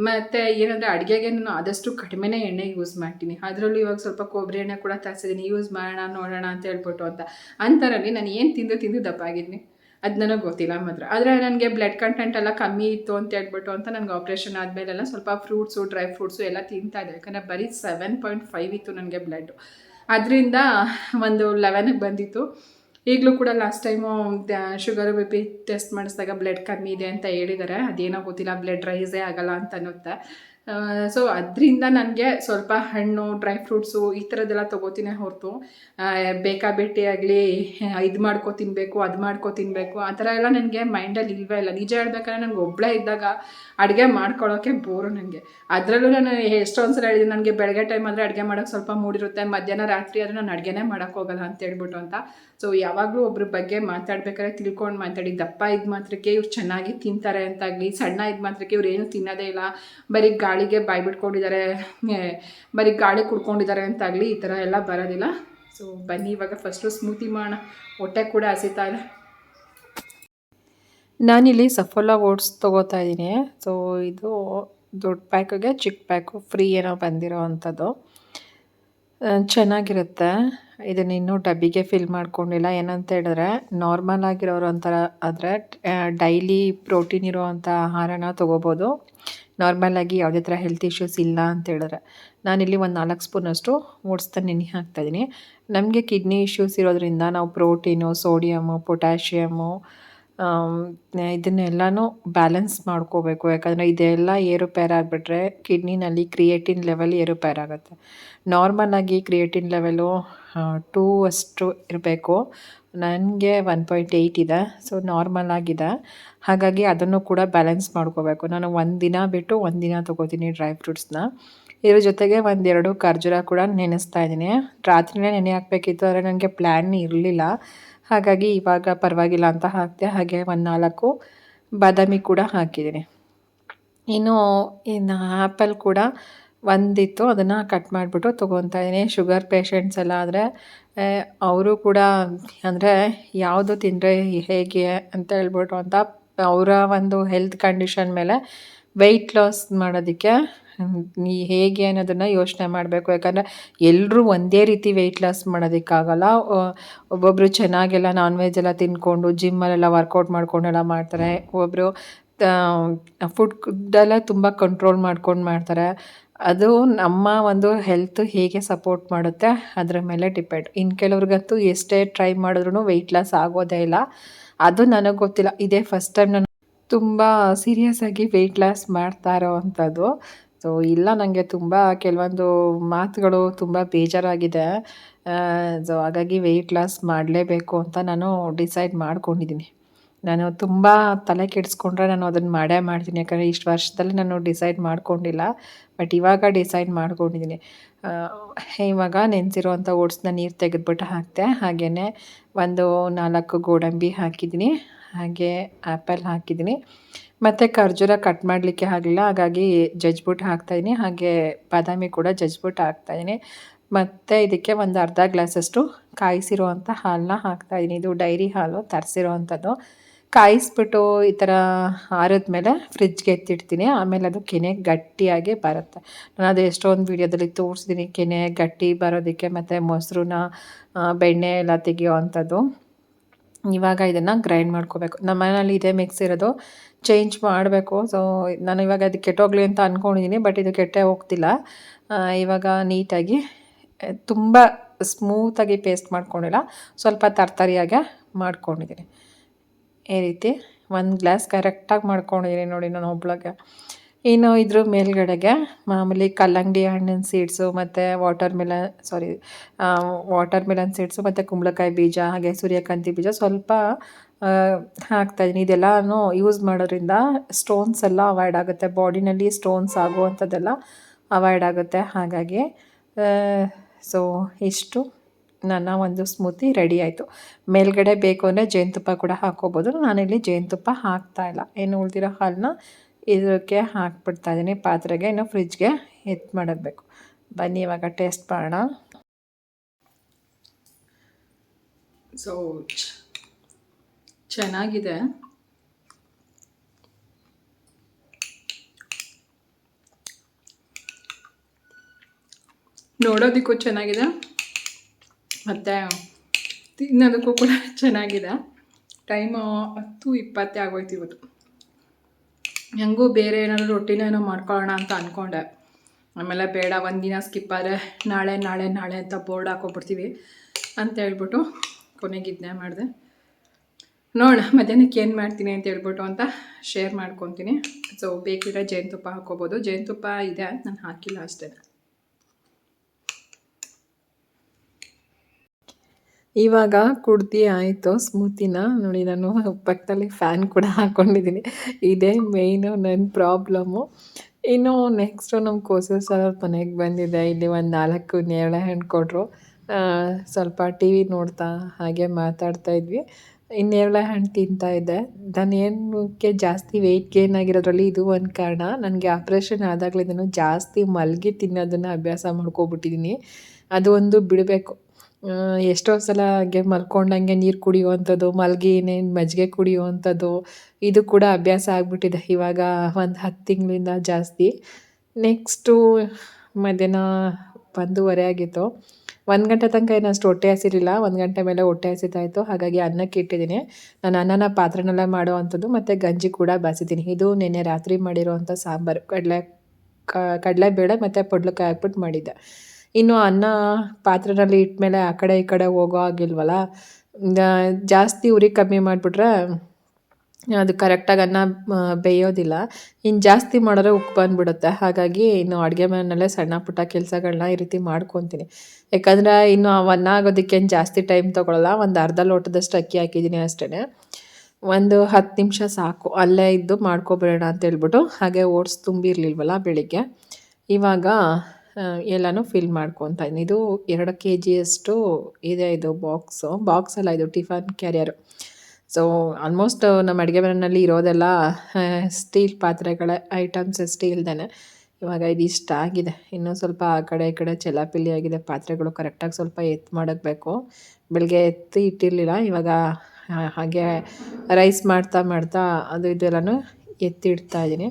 ಮತ್ತು ಏನಂದರೆ ಅಡುಗೆಗೆ ನಾನು ಆದಷ್ಟು ಕಡಿಮೆನೇ ಎಣ್ಣೆ ಯೂಸ್ ಮಾಡ್ತೀನಿ. ಅದರಲ್ಲೂ ಇವಾಗ ಸ್ವಲ್ಪ ಕೊಬ್ಬರಿ ಎಣ್ಣೆ ಕೂಡ ತರಿಸಿದ್ದೀನಿ ಯೂಸ್ ಮಾಡೋಣ, ನೋಡೋಣ ಅಂತ ಹೇಳ್ಬಿಟ್ಟು ಅಂತ. ಅಂಥರಲ್ಲಿ ನಾನು ಏನು ತಿಂದು ತಿಂದು ದಪ್ಪ ಆಗಿದ್ದೀನಿ ಅದು ನನಗೆ ಗೊತ್ತಿಲ್ಲ ಮಾತ್ರ. ಆದರೆ ನನಗೆ ಬ್ಲಡ್ ಕಂಟೆಂಟ್ ಎಲ್ಲ ಕಮ್ಮಿ ಇತ್ತು ಅಂತ ಹೇಳ್ಬಿಟ್ಟು ಅಂತ ನನಗೆ ಆಪ್ರೇಷನ್ ಆದಮೇಲೆಲ್ಲ ಸ್ವಲ್ಪ ಫ್ರೂಟ್ಸು ಡ್ರೈ ಫ್ರೂಟ್ಸು ಎಲ್ಲ ತಿಂತಾ ಇದೆ ಯಾಕಂದರೆ ಬರೀ ಸೆವೆನ್ ಪಾಯಿಂಟ್ ಫೈವ್ ಇತ್ತು ನನಗೆ ಬ್ಲಡ್ಡು ಅದರಿಂದ ಒಂದು ಲೆವೆನಿಗೆ ಬಂದಿತ್ತು. ಈಗಲೂ ಕೂಡ last time sugar B P test ಮಾಡಿಸಿದಾಗ ಬ್ಲಡ್ ಕಮ್ಮಿ ಇದೆ ಅಂತ ಹೇಳಿದ್ದಾರೆ. ಅದೇನೋ ಗೊತ್ತಿಲ್ಲ ಬ್ಲಡ್ ರೈಸೇ ಆಗಲ್ಲ ಅಂತ ಅನ್ನುತ್ತೆ. ಸೊ ಅದರಿಂದ ನನಗೆ ಸ್ವಲ್ಪ ಹಣ್ಣು ಡ್ರೈ ಫ್ರೂಟ್ಸು ಈ ಥರದ್ದೆಲ್ಲ ತೊಗೋತೀನಿ ಹೊರತು. ಬೇಕಾಬಿಟ್ಟಿ ಆಗಲಿ, ಇದು ಮಾಡ್ಕೊ ತಿನ್ನಬೇಕು ಅದು ಮಾಡ್ಕೊ ತಿನ್ನಬೇಕು ಆ ಥರ ಎಲ್ಲ ನನಗೆ ಮೈಂಡಲ್ಲಿ ಇಲ್ವೇ ಇಲ್ಲ. ನಿಜ ಹೇಳ್ಬೇಕಾದ್ರೆ ನನಗೆ ಒಬ್ಬಳೇ ಇದ್ದಾಗ ಅಡುಗೆ ಮಾಡ್ಕೊಳ್ಳೋಕ್ಕೆ ಬೋರು ನನಗೆ ಅದರಲ್ಲೂ ನಾನು ಎಷ್ಟೊಂದು ಸಲ ಹೇಳಿದ್ದೀನಿ ನನಗೆ ಬೆಳಗ್ಗೆ ಟೈಮ್ ಆದರೆ ಅಡುಗೆ ಮಾಡೋಕ್ಕೆ ಸ್ವಲ್ಪ ಮೂಡಿರುತ್ತೆ, ಮಧ್ಯಾಹ್ನ ರಾತ್ರಿ ಆದರೆ ನಾನು ಅಡುಗೆನೇ ಮಾಡೋಕ್ಕೋಗಲ್ಲ ಅಂತ ಹೇಳ್ಬಿಟ್ಟು ಅಂತ. ಸೊ ಯಾವಾಗಲೂ ಒಬ್ರ ಬಗ್ಗೆ ಮಾತಾಡ್ಬೇಕಾದ್ರೆ ತಿಳ್ಕೊಂಡು ಮಾತಾಡಿ, ದಪ್ಪ ಇದ್ದ ಮಾತ್ರಕ್ಕೆ ಇವ್ರು ಚೆನ್ನಾಗಿ ತಿಂತಾರೆ ಅಂತಾಗಲಿ, ಸಣ್ಣ ಇದ್ದ ಮಾತ್ರಕ್ಕೆ ಇವ್ರು ಏನು ತಿನ್ನೋದೇ ಇಲ್ಲ. ಬರೀ ಗಾಳಿಗೆ ಬಾಯಿ ಬಿಟ್ಕೊಂಡಿದ್ದಾರೆ ಬರೀ ಗಾಳಿ ಕುಡ್ಕೊಂಡಿದ್ದಾರೆ ಅಂತಾಗಲಿ ಈ ಥರ ಎಲ್ಲ ಬರೋದಿಲ್ಲ. ಸೊ ಬನ್ನಿ ಇವಾಗ ಫಸ್ಟು ಸ್ಮೂತಿ ಮಾಡೋಣ ಹೊಟ್ಟೆ ಕೂಡ ಹಸಿತಾ ಇಲ್ಲ ನಾನಿಲ್ಲಿ ಸಫೋಲಾ ಓಟ್ಸ್ ತೊಗೋತಾ ಇದ್ದೀನಿ ಸೊ ಇದು ದೊಡ್ಡ ಪ್ಯಾಕಿಗೆ ಚಿಕ್ಕ ಪ್ಯಾಕು ಫ್ರೀ ಏನೋ ಬಂದಿರೋ ಅಂಥದ್ದು. ಚೆನ್ನಾಗಿರುತ್ತೆ. ಇದನ್ನ ಇನ್ನೂ ಡಬ್ಬಿಗೆ ಫಿಲ್ ಮಾಡ್ಕೊಂಡಿಲ್ಲ. ಏನಂತ ಹೇಳಿದ್ರೆ ನಾರ್ಮಲ್ ಆಗಿರೋರು ಒಂಥರ ಆದರೆ ಡೈಲಿ ಪ್ರೋಟೀನ್ ಇರುವಂಥ ಆಹಾರನ ತೊಗೋಬೋದು. ನಾರ್ಮಲಾಗಿ ಯಾವುದೇ ಥರ ಹೆಲ್ತ್ ಇಶ್ಯೂಸ್ ಇಲ್ಲ ಅಂತ ಹೇಳಿದ್ರೆ. ನಾನಿಲ್ಲಿ ಒಂದು ನಾಲ್ಕು ಸ್ಪೂನಷ್ಟು ಓಡಿಸ್ತಾ ನೆನೆ ಹಾಕ್ತಾಯಿದ್ದೀನಿ ನಮಗೆ ಕಿಡ್ನಿ ಇಶ್ಯೂಸ್ ಇರೋದ್ರಿಂದ ನಾವು ಪ್ರೋಟೀನು ಸೋಡಿಯಮ್ಮು ಪೊಟ್ಯಾಷಿಯಮ್ಮು ಇದನ್ನೆಲ್ಲನೂ ಬ್ಯಾಲೆನ್ಸ್ ಮಾಡ್ಕೋಬೇಕು. ಯಾಕಂದರೆ ಇದೆಲ್ಲ ಏರುಪೇರು ಆಗಿಬಿಟ್ರೆ ಕಿಡ್ನಿನಲ್ಲಿ ಕ್ರಿಯೇಟಿನ್ ಲೆವೆಲ್ ಏರುಪೇರಾಗುತ್ತೆ. ನಾರ್ಮಲಾಗಿ ಕ್ರಿಯೇಟಿನ್ ಲೆವೆಲು ಟೂ ಅಷ್ಟು ಇರಬೇಕು. ನನಗೆ ಒನ್ ಪಾಯಿಂಟ್ ಏಯ್ಟ್ ಇದೆ ಸೊ ನಾರ್ಮಲ್ ಆಗಿದೆ. ಹಾಗಾಗಿ ಅದನ್ನು ಕೂಡ ಬ್ಯಾಲೆನ್ಸ್ ಮಾಡ್ಕೋಬೇಕು. ನಾನು ಒಂದು ದಿನ ಬಿಟ್ಟು ಒಂದು ದಿನ ತೊಗೋತೀನಿ ಡ್ರೈ ಫ್ರೂಟ್ಸ್ನ ಇದ್ರ ಜೊತೆಗೆ ಒಂದೆರಡು ಖರ್ಜೂರ ಕೂಡ ನೆನೆಸ್ತಾ ಇದ್ದೀನಿ. ರಾತ್ರಿನೇ ನೆನೆ ಹಾಕಬೇಕಿತ್ತು, ಆದರೆ ನನಗೆ ಪ್ಲ್ಯಾನ್ ಇರಲಿಲ್ಲ. ಹಾಗಾಗಿ ಇವಾಗ ಪರವಾಗಿಲ್ಲ ಅಂತ ಹಾಕಿದೆ ಹಾಗೆ ಒಂದು ನಾಲ್ಕು ಬಾದಾಮಿ ಕೂಡ ಹಾಕಿದ್ದೀನಿ. ಇನ್ನು ಇನ್ನು ಆ್ಯಪಲ್ ಕೂಡ ಒಂದಿತ್ತು, ಅದನ್ನು ಕಟ್ ಮಾಡಿಬಿಟ್ಟು ತೊಗೊತಾ ಇದ್ದೀನಿ. ಶುಗರ್ ಪೇಷಂಟ್ಸ್ ಎಲ್ಲ ಆದರೆ ಅವರು ಕೂಡ ಅಂದರೆ ಯಾವುದು ತಿಂದರೆ ಹೇಗೆ ಅಂತ ಹೇಳ್ಬಿಟ್ಟು ಅಂತ, ಅವರ ಒಂದು ಹೆಲ್ತ್ ಕಂಡೀಷನ್ ಮೇಲೆ ವೆಯ್ಟ್ ಲಾಸ್ ಮಾಡೋದಕ್ಕೆ ನೀ ಹೇಗೆ ಅನ್ನೋದನ್ನು ಯೋಚನೆ ಮಾಡಬೇಕು. ಯಾಕಂದರೆ ಎಲ್ಲರೂ ಒಂದೇ ರೀತಿ ವೆಯ್ಟ್ ಲಾಸ್ ಮಾಡೋದಕ್ಕಾಗಲ್ಲ. ಒಬ್ಬೊಬ್ಬರು ಚೆನ್ನಾಗೆಲ್ಲ ನಾನ್ ವೆಜ್ ಎಲ್ಲ ತಿನ್ಕೊಂಡು ಜಿಮ್ಮಲ್ಲೆಲ್ಲ ವರ್ಕೌಟ್ ಮಾಡ್ಕೊಂಡೆಲ್ಲ ಮಾಡ್ತಾರೆ. ಒಬ್ಬರು ಫುಡ್ಡೆಲ್ಲ ತುಂಬ ಕಂಟ್ರೋಲ್ ಮಾಡ್ಕೊಂಡು ಮಾಡ್ತಾರೆ. ಅದು ನಮ್ಮ ಒಂದು ಹೆಲ್ತ್ ಹೇಗೆ ಸಪೋರ್ಟ್ ಮಾಡುತ್ತೆ ಅದರ ಮೇಲೆ ಡಿಪೆಂಡ್ ಇನ್ನು ಕೆಲವ್ರಿಗಂತೂ ಎಷ್ಟೇ ಟ್ರೈ ಮಾಡಿದ್ರೂ ವೆಯ್ಟ್ ಲಾಸ್ ಆಗೋದೇ ಇಲ್ಲ. ಅದು ನನಗೆ ಗೊತ್ತಿಲ್ಲ. ಇದೇ ಫಸ್ಟ್ ಟೈಮ್ ನಾನು ತುಂಬ ಸೀರಿಯಸ್ ಆಗಿ ವೆಯ್ಟ್ ಲಾಸ್ ಮಾಡ್ತಾ ಇರೋ ಅಂಥದ್ದು ಸೊ ಇಲ್ಲ ನನಗೆ ತುಂಬ ಕೆಲವೊಂದು ಮಾತುಗಳು ತುಂಬ ಬೇಜಾರಾಗಿದೆ. ಸೊ ಹಾಗಾಗಿ ವೆಯ್ಟ್ ಲಾಸ್ ಮಾಡಲೇಬೇಕು ಅಂತ ನಾನು ಡಿಸೈಡ್ ಮಾಡ್ಕೊಂಡಿದ್ದೀನಿ ನಾನು ತುಂಬ ತಲೆ ಕೆಡಿಸ್ಕೊಂಡ್ರೆ ನಾನು ಅದನ್ನು ಮಾಡೇ ಮಾಡ್ತೀನಿ. ಯಾಕಂದರೆ ಇಷ್ಟು ವರ್ಷದಲ್ಲಿ ನಾನು ಡಿಸೈಡ್ ಮಾಡ್ಕೊಂಡಿಲ್ಲ. ಬಟ್ ಇವಾಗ ಡಿಸೈಡ್ ಮಾಡ್ಕೊಂಡಿದ್ದೀನಿ ಇವಾಗ ನೆನೆಸಿರುವಂಥ ಓಟ್ಸ್ನ ನೀರು ತೆಗೆದುಬಿಟ್ಟು ಹಾಕಿದೆ ಹಾಗೆಯೇ ಒಂದು ನಾಲ್ಕು ಗೋಡಂಬಿ ಹಾಕಿದ್ದೀನಿ ಹಾಗೆ ಆ್ಯಪಲ್ ಹಾಕಿದ್ದೀನಿ. ಮತ್ತು ಖರ್ಜೂರ ಕಟ್ ಮಾಡಲಿಕ್ಕೆ ಆಗಲಿಲ್ಲ ಹಾಗಾಗಿ ಜಜ್ಬಿಟ್ಟು ಹಾಕ್ತಾಯಿದ್ದೀನಿ ಹಾಗೆ ಬಾದಾಮಿ ಕೂಡ ಜಜ್ಬಿಟ್ಟು ಹಾಕ್ತಾಯಿದ್ದೀನಿ ಮತ್ತು ಇದಕ್ಕೆ ಒಂದು ಅರ್ಧ ಗ್ಲಾಸಷ್ಟು ಕಾಯಿಸಿರುವಂಥ ಹಾಲನ್ನ ಹಾಕ್ತಾಯಿದ್ದೀನಿ ಇದು ಡೈರಿ ಹಾಲು, ತರಿಸಿರುವಂಥದ್ದು. ಕಾಯಿಸ್ಬಿಟ್ಟು ಈ ಥರ ಆರಿದ್ಮೇಲೆ ಫ್ರಿಜ್ಗೆ ಎತ್ತಿಡ್ತೀನಿ. ಆಮೇಲೆ ಅದು ಕೆನೆ ಗಟ್ಟಿಯಾಗಿ ಬರುತ್ತೆ. ನಾನು ಅದು ಎಷ್ಟೊಂದು ವೀಡಿಯೋದಲ್ಲಿ ತೋರಿಸಿದ್ದೀನಿ ಕೆನೆ ಗಟ್ಟಿ ಬರೋದಕ್ಕೆ ಮತ್ತು ಮೊಸರನ್ನ ಬೆಣ್ಣೆ ಎಲ್ಲ ತೆಗಿಯೋ ಅಂಥದ್ದು ಇವಾಗ ಇದನ್ನು ಗ್ರೈಂಡ್ ಮಾಡ್ಕೋಬೇಕು. ನಮ್ಮ ಮನೇಲಿ ಇದೇ ಮಿಕ್ಸ್ ಇರೋದು. ಚೇಂಜ್ ಮಾಡಬೇಕು. ಸೊ ನಾನು ಇವಾಗ ಅದು ಕೆಟ್ಟೋಗ್ಲಿ ಅಂತ ಅಂದ್ಕೊಂಡಿದ್ದೀನಿ ಬಟ್ ಇದು ಕೆಟ್ಟೇ ಹೋಗ್ತಿಲ್ಲ. ಇವಾಗ ನೀಟಾಗಿ ತುಂಬ ಸ್ಮೂತಾಗಿ ಪೇಸ್ಟ್ ಮಾಡ್ಕೊಂಡಿಲ್ಲ. ಸ್ವಲ್ಪ ತರ್ತರಿಯಾಗೆ ಮಾಡ್ಕೊಂಡಿದ್ದೀನಿ ಈ ರೀತಿ ಒಂದು ಗ್ಲಾಸ್ ಕರೆಕ್ಟಾಗಿ ಮಾಡ್ಕೊಂಡಿದ್ದೀನಿ ನೋಡಿ ನಾನು ಒಬ್ಳಿಗೆ. ಇನ್ನು ಇದ್ರ ಮೇಲ್ಗಡೆಗೆ. ಮಾಮೂಲಿ ಕಲ್ಲಂಗಡಿ ಹಣ್ಣಿನ ಸೀಡ್ಸು ಮತ್ತು watermelon sorry watermelon seeds ಮತ್ತು ಕುಂಬಳಕಾಯಿ ಬೀಜ, ಹಾಗೆ ಸೂರ್ಯಕಾಂತಿ ಬೀಜ ಸ್ವಲ್ಪ ಹಾಕ್ತಾಯಿದ್ದೀನಿ ಇದೆಲ್ಲನೂ ಯೂಸ್ ಮಾಡೋದ್ರಿಂದ ಸ್ಟೋನ್ಸ್ ಎಲ್ಲ ಅವಾಯ್ಡ್ ಆಗುತ್ತೆ. ಬಾಡಿನಲ್ಲಿ ಸ್ಟೋನ್ಸ್ ಆಗುವಂಥದ್ದೆಲ್ಲ ಅವಾಯ್ಡ್ ಆಗುತ್ತೆ. ಹಾಗಾಗಿ ಸೊ ಇಷ್ಟು ನನ್ನ ಒಂದು ಸ್ಮೂತಿ ರೆಡಿ ಆಯಿತು. ಮೇಲ್ಗಡೆ ಬೇಕು ಅಂದರೆ ಜೇನುತುಪ್ಪ ಕೂಡ ಹಾಕ್ಕೋಬೋದು. ನಾನಿಲ್ಲಿ ಜೇನುತುಪ್ಪ ಹಾಕ್ತಾಯಿಲ್ಲ ಏನು ಉಳಿದಿರೋ ಹಾಲನ್ನ ಇದಕ್ಕೆ ಹಾಕ್ಬಿಡ್ತಾ ಇದ್ದೀನಿ ಪಾತ್ರೆಗೆ ಇನ್ನು ಫ್ರಿಜ್ಗೆ ಎತ್ತು ಮಾಡಬೇಕು ಬನ್ನಿ, ಇವಾಗ ಟೇಸ್ಟ್ ಮಾಡೋಣ. ಸೊ ಚೆನ್ನಾಗಿದೆ. ನೋಡೋದಕ್ಕೂ ಚೆನ್ನಾಗಿದೆ. ಮತ್ತು ತಿನ್ನೋದಕ್ಕೂ ಕೂಡ *laughs* ಚೆನ್ನಾಗಿದೆ. ಟೈಮು ಹತ್ತು ಇಪ್ಪತ್ತೇ ಆಗೋಯ್ತು ಇವತ್ತು. ಹೆಂಗೂ ಬೇರೆ ಏನಾದರೂ ರೊಟ್ಟಿನ ಏನೋ ಮಾಡ್ಕೊಳ್ಳೋಣ ಅಂತ ಅಂದ್ಕೊಂಡೆ ಆಮೇಲೆ ಬೇಡ ಒಂದಿನ ಸ್ಕಿಪ್ ಆದರೆ ನಾಳೆ ನಾಳೆ ನಾಳೆ ಅಂತ ಬೋರ್ಡ್ ಹಾಕೋಬಿಡ್ತೀವಿ ಅಂತ ಹೇಳ್ಬಿಟ್ಟು ಕೊನೆಗೆ ಇದನ್ನೇ ಮಾಡಿದೆ. ನೋಡೋಣ ಮಧ್ಯಾಹ್ನಕ್ಕೆ ಏನು ಮಾಡ್ತೀನಿ ಅಂತ ಹೇಳ್ಬಿಟ್ಟು ಅಂತ ಶೇರ್ ಮಾಡ್ಕೊತೀನಿ. ಸೊ ಬೇಕಿದ್ರೆ ಜೇನುತುಪ್ಪ ಹಾಕ್ಕೋಬೋದು. ಜೇನುತುಪ್ಪ ಇದೆ, ನಾನು ಹಾಕಿಲ್ಲ ಅಷ್ಟೇ. ಇವಾಗ ಕುಡ್ದು ಆಯಿತು, ಸ್ಮೂತಿನ. ನೋಡಿ, ನಾನು ಪಕ್ಕದಲ್ಲಿ ಫ್ಯಾನ್ ಕೂಡ ಹಾಕ್ಕೊಂಡಿದ್ದೀನಿ ಇದೇ ಮೇಯ್ನು ನನ್ನ ಪ್ರಾಬ್ಲಮ್ಮು ಇನ್ನು ನೆಕ್ಸ್ಟು ನಮ್ಮ ಕೋಸಸ್ ಅವ್ರ ಮನೆಗೆ ಬಂದಿದೆ. ಇಲ್ಲಿ ಒಂದು ನಾಲ್ಕು ನೇರಳೆ ಹಣ್ಣು ಕೊಟ್ಟರು ಸ್ವಲ್ಪ ಟಿ ವಿ ನೋಡ್ತಾ ಹಾಗೆ ಮಾತಾಡ್ತಾ ಇದ್ವಿ. ಇನ್ನೇರಳೆ ನೇರಳೆ ಹಣ್ಣು ತಿಂತಾ ಇದ್ದೆ. ನಾನು ಏನಕ್ಕೆ ಜಾಸ್ತಿ ವೆಯ್ಟ್ ಗೇನ್ ಆಗಿರೋದ್ರಲ್ಲಿ ಇದು ಒಂದು ಕಾರಣ. ನನಗೆ ಆಪ್ರೇಷನ್ ಆದಾಗಲಿಂದನೂ ಜಾಸ್ತಿ ಮಲಗಿ ತಿನ್ನೋದನ್ನು ಅಭ್ಯಾಸ ಮಾಡ್ಕೊಬಿಟ್ಟಿದ್ದೀನಿ ಅದು ಒಂದು ಬಿಡಬೇಕು. ಎಷ್ಟೋ ಸಲ ಹಾಗೆ ಮಲ್ಕೊಂಡಂಗೆ ನೀರು ಕುಡಿಯುವಂಥದ್ದು, ಮಲಗಿ ಇನ್ನೇನು ಮಜ್ಜಿಗೆ ಕುಡಿಯುವಂಥದ್ದು, ಇದು ಕೂಡ ಅಭ್ಯಾಸ ಆಗಿಬಿಟ್ಟಿದೆ ಇವಾಗ ಒಂದು ಹತ್ತು ತಿಂಗಳಿಂದ ಜಾಸ್ತಿ. ನೆಕ್ಸ್ಟು ಮಧ್ಯಾಹ್ನ ಒಂದೂವರೆ ಆಗಿತ್ತು. ಒಂದು ಗಂಟೆ ತನಕ ಏನು ಅಷ್ಟು ಹೊಟ್ಟೆ ಹಸಿರಿಲ್ಲ, ಒಂದು ಗಂಟೆ ಮೇಲೆ ಹೊಟ್ಟೆ ಹಸಿತಾಯಿತು ಹಾಗಾಗಿ ಅನ್ನಕ್ಕೆ ಇಟ್ಟಿದ್ದೀನಿ. ನಾನು ಅನ್ನನ ಪಾತ್ರನೆಲ್ಲ ಮಾಡೋ ಅಂಥದ್ದು ಮತ್ತು ಗಂಜಿ ಕೂಡ ಬಾಸಿದ್ದೀನಿ. ಇದು ನಿನ್ನೆ ರಾತ್ರಿ ಮಾಡಿರೋವಂಥ ಸಾಂಬಾರು. ಕಡಲೆ ಕಡಲೆ ಬೇಳೆ ಮತ್ತು ಪೊಡ್ಲಕಾಯಿ ಹಾಕ್ಬಿಟ್ಟು ಮಾಡಿದ್ದೆ. ಇನ್ನು ಅನ್ನ ಪಾತ್ರೆನಲ್ಲಿ ಇಟ್ಮೇಲೆ ಆ ಕಡೆ ಈ ಕಡೆ ಹೋಗೋ ಆಗಿಲ್ವಲ್ಲ ಜಾಸ್ತಿ ಉರಿ ಕಮ್ಮಿ ಮಾಡಿಬಿಟ್ರೆ ಅದು ಕರೆಕ್ಟಾಗಿ ಅನ್ನ ಬೇಯೋದಿಲ್ಲ. ಇನ್ನು ಜಾಸ್ತಿ ಮಾಡಿದ್ರೆ ಉಪ್ಪು ಬಂದ್ಬಿಡುತ್ತೆ. ಹಾಗಾಗಿ ಇನ್ನು ಅಡುಗೆ ಮನೆಯಲ್ಲೇ ಸಣ್ಣ ಪುಟ್ಟ ಕೆಲಸಗಳನ್ನ ಈ ರೀತಿ ಮಾಡ್ಕೊತೀನಿ. ಯಾಕಂದರೆ ಇನ್ನು ಅನ್ನ ಆಗೋದಕ್ಕೇನು ಜಾಸ್ತಿ ಟೈಮ್ ತೊಗೊಳಲ್ಲ. ಒಂದು ಅರ್ಧ ಲೋಟದಷ್ಟು ಅಕ್ಕಿ ಹಾಕಿದ್ದೀನಿ ಅಷ್ಟೇ ಒಂದು ಹತ್ತು ನಿಮಿಷ ಸಾಕು. ಅಲ್ಲೇ ಇದ್ದು ಮಾಡ್ಕೊಬಿಡೋಣ ಅಂತ ಹೇಳ್ಬಿಟ್ಟು ಹಾಗೆ ಓಟ್ಸ್ ತುಂಬಿರಲಿಲ್ವಲ್ಲ ಬೆಳಿಗ್ಗೆ? ಇವಾಗ ಎಲ್ಲನೂ ಫಿಲ್ ಮಾಡ್ಕೊತಾ ಇದ್ದೀನಿ ಇದು ಎರಡು ಕೆ ಜಿಯಷ್ಟು ಇದೆ ಇದು ಬಾಕ್ಸು ಬಾಕ್ಸ್ ಅಲ್ಲ ಇದು ಟಿಫನ್ ಕ್ಯಾರಿಯರು ಸೊ ಆಲ್ಮೋಸ್ಟ್ ನಮ್ಮ ಅಡುಗೆ ಮನೆಯಲ್ಲಿ ಇರೋದೆಲ್ಲ ಸ್ಟೀಲ್ ಪಾತ್ರೆಗಳ ಐಟಮ್ಸ್ ಸ್ಟೀಲ್ದೇ ಇವಾಗ ಇದು ಇಷ್ಟ ಆಗಿದೆ. ಇನ್ನೂ ಸ್ವಲ್ಪ ಆ ಕಡೆ ಈ ಕಡೆ ಚೆಲ್ಲಾಪಿಲ್ಲಿ ಆಗಿದೆ. ಪಾತ್ರೆಗಳು ಕರೆಕ್ಟಾಗಿ ಸ್ವಲ್ಪ ಎತ್ತು ಮಾಡಬೇಕು ಬೆಳಗ್ಗೆ ಎತ್ತಿ ಇಟ್ಟಿರಲಿಲ್ಲ. ಇವಾಗ ಹಾಗೆ ರೈಸ್ ಮಾಡ್ತಾ ಮಾಡ್ತಾ ಅದು ಇದೆಲ್ಲನೂ ಎತ್ತಿಡ್ತಾ ಇದ್ದೀನಿ.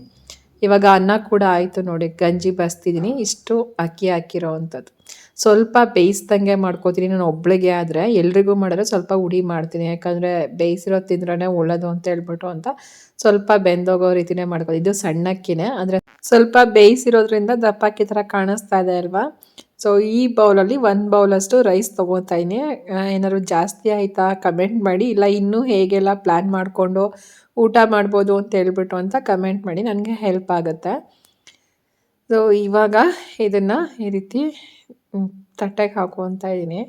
ಇವಾಗ ಅನ್ನ ಕೂಡ ಆಯಿತು ನೋಡಿ, ಗಂಜಿ ಬಸ್ತಿದ್ದೀನಿ ಇಷ್ಟು ಅಕ್ಕಿ ಹಾಕಿರೋ ಅಂಥದ್ದು. ಸ್ವಲ್ಪ ಬೇಯಿಸ್ದಂಗೆ ಮಾಡ್ಕೋತೀನಿ, ನಾನು ಒಬ್ಳಿಗೆ ಆದರೆ, ಎಲ್ರಿಗೂ ಮಾಡಿದ್ರೆ ಸ್ವಲ್ಪ ಉಡಿ ಮಾಡ್ತೀನಿ, ಯಾಕಂದರೆ ಬೇಯಿಸಿರೋ ತಿಂದ್ರೇ ಒಳ್ಳೇದು ಅಂತ ಹೇಳ್ಬಿಟ್ಟು ಅಂತ ಸ್ವಲ್ಪ ಬೆಂದೋಗೋ ರೀತಿನೇ ಮಾಡ್ಕೋದು ಇದು ಸಣ್ಣಕ್ಕಿನೇ ಅಂದರೆ ಸ್ವಲ್ಪ ಬೇಯಿಸಿರೋದ್ರಿಂದ ದಪ್ಪಕ್ಕಿ ಥರ ಕಾಣಿಸ್ತಾ ಇದೆ ಅಲ್ವಾ? ಸೊ ಈ ಬೌಲಲ್ಲಿ ಒಂದು ಬೌಲಷ್ಟು ರೈಸ್ ತೊಗೋತಾ ಇದ್ದೀನಿ. ಏನಾದ್ರು ಜಾಸ್ತಿ ಆಯಿತಾ ಕಮೆಂಟ್ ಮಾಡಿ. ಇಲ್ಲ, ಇನ್ನೂ ಹೇಗೆಲ್ಲ ಪ್ಲ್ಯಾನ್ ಮಾಡಿಕೊಂಡು ಊಟ ಮಾಡ್ಬೋದು ಅಂತ ಹೇಳ್ಬಿಟ್ಟು ಅಂತ ಕಮೆಂಟ್ ಮಾಡಿ. ನನಗೆ ಹೆಲ್ಪ್ ಆಗುತ್ತೆ. ಸೊ ಇವಾಗ ಇದನ್ನು ಈ ರೀತಿ ತಟ್ಟೆಗೆ ಹಾಕೊತಾ ಇದ್ದೀನಿ.